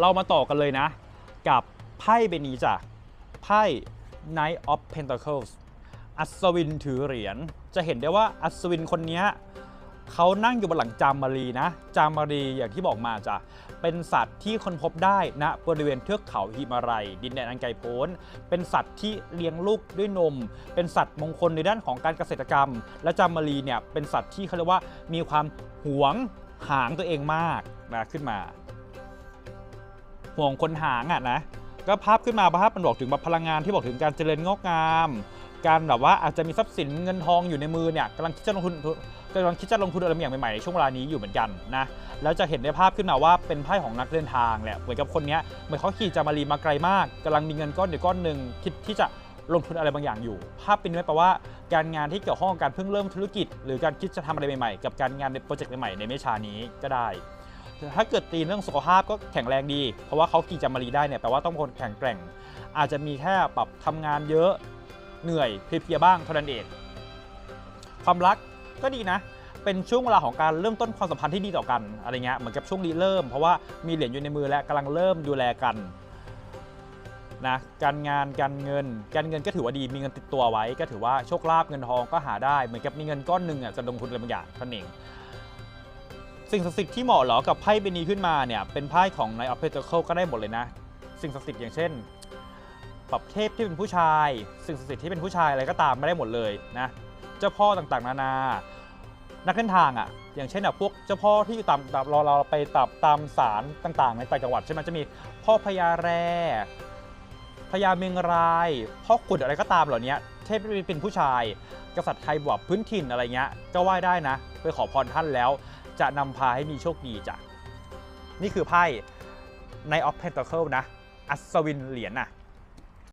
เรามาต่อกันเลยนะ กับไพ่ใบนี้จ้ะไพ่ Knight of Pentacles อัศวินถือเหรียญจะเห็นได้ว่าอัศวินคนนี้เขานั่งอยู่บนหลังจามารีนะ จามารีอย่างที่บอกมาจ้ะเป็นสัตว์ที่คนพบได้ณบริเวณเทือกเขาหิมาลัย ดินแดนอันไกลโพ้น เป็นสัตว์ที่เลี้ยงลูกด้วยนม เป็นสัตว์มงคลในด้านของการเกษตรกรรม และจามมารีเนี่ยเป็นสัตว์ที่เขาเรียกว่ามีความหวงหางตัวเองมากนะขึ้นมา ห่วงคนหางอะนะก็ภาพขึ้นมาภาพมันบอกถึงแบบพลังงานที่บอกถึงการเจริญงอกงาม การแบบว่าอาจจะมีทรัพย์สินเงินทองอยู่ในมือเนี่ยกำลังคิดจะลงทุนกำลังคิดจะลงทุนอะไรบางอย่างใหม่ๆในช่วงเวลานี้อยู่เหมือนกันนะแล้วจะเห็นได้ภาพขึ้นมาว่าเป็นไพ่ของนักเดินทางแหละเหมือนกับคนนี้เหมือนเขาขี่จามารีมาไกลมากกำลังมีเงินก้อนเดียวก้อนหนึ่งคิดที่จะลงทุนอะไรบางอย่างอยู่ ภาพเป็นไว้แปลว่าการงานที่เกี่ยวข้องกับการเพิ่งเริ่มธุรกิจ หรือการคิดจะทำอะไรใหม่ๆ กับการงานในโปรเจกต์ใหม่ๆในไม่ช้านี้ก็ได้ ถ้าเกิดตีเรื่องสุขภาพก็แข็งแรงดี เพราะว่าเขาขี่จามารีได้เนี่ยแปลว่าต้องคนแข็งแกร่ง อาจจะมีแค่ปรับทำงานเยอะเหนื่อยเพลียบ้างเท่านั้นเองความรักก็ดีนะ เป็นช่วงเวลาของการเริ่มต้นความสัมพันธ์ที่ดีต่อกันอะไรเงี้ยเหมือนกับช่วงรีเริ่ม เพราะว่ามีเหรียญอยู่ในมือและกำลังเริ่มดูแลกันนะการงานการเงิน การเงินก็ถือว่าดีมีเงินติดตัวไว้ ก็ถือว่าโชคลาภเงินทองก็หาได้เหมือนกับมีเงินก้อนหนึ่งอะจะลงทุนอะไรบางอย่างท่านเอง สิ่งศักดิ์สิทธิ์ที่เหมาะเหรอกับไพ่ใบนี้ขึ้นมาเนี่ยเป็นไพ่ของใน of Pentacles ก็ได้หมดเลยนะ สิ่งศักดิ์สิทธิ์อย่างเช่นปรับเทพที่เป็นผู้ชาย สิ่งศักดิ์สิทธิ์ที่เป็นผู้ชายอะไรก็ตามไม่ได้หมดเลยนะเจ้าพ่อต่างๆ นานา นักเดินทางอะอย่างเช่นแบบพวกเจ้าพ่อที่อยู่ตามเราเราไปตามตามศาลต่างๆ ในต่างจังหวัดใช่ไหมจะมีพ่อพญาแร่พญาเมงรายพ่อขุดอะไรก็ตามเหล่านี้เทพที่เป็นผู้ชาย กษัตริย์ไทยแบบพื้นถิ่นอะไรเงี้ยก็ไหว้ได้นะ ไปขอพรท่านแล้ว จะนำพาให้มีโชคดีจ้ะนี่คือไพ่ใน of Pentacle นะอัศวินเหรียญน่ะ